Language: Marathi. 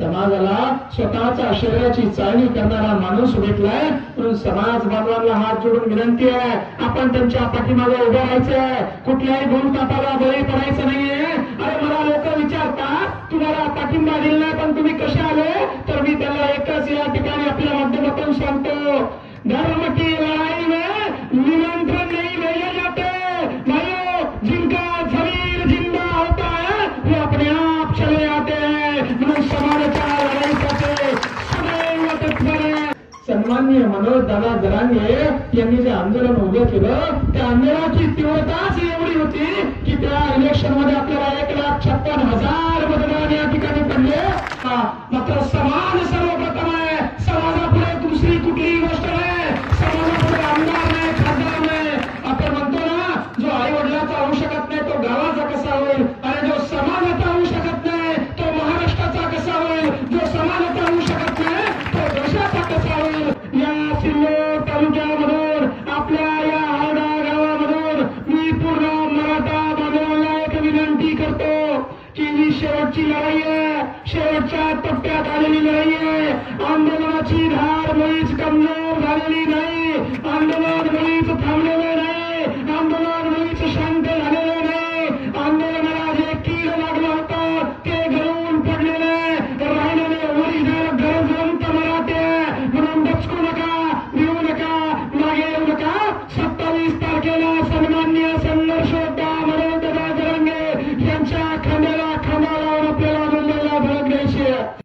समाजाला स्वतःच्या शरीराची चाळणी करणारा माणूस भेटलाय म्हणून समाज बांधवांना हात जोडून विनंती आहे आपण त्यांच्या पाठीमागे उभं राहायचंय. कुठल्याही भूलतापाला बळी पडायचं नाहीये. अरे मला लोक विचारतात तुम्हाला पाठिंबा दिला नाही पण तुम्ही कसे आले? तर मी त्याला एकच या ठिकाणी आपल्या माध्यमातून सांगतो. धर्म की लढाई में निमंत्रण नहीं भेजे जाते. भाइयों जिनका शरीर जिंदा होता है वो अपने आप चले आते हैं। समाज सन्मान्य मनोज दादा जरांगे यांनी जे आंदोलन उभं केलं त्या आंदोलनाची तीव्रताच एवढी होती की त्या इलेक्शनमध्ये आपल्याला एक लाख छप्पन हजार मतदान या ठिकाणी पडले. हा, मात्र करतो. की ही शेवटची लढाई आहे. शेवटच्या टप्प्यात आलेली लढाई आहे. आंदोलनाची धार मुळीच कमजोर झालेली नाही. आंदोलन मुळीच थांबलेलं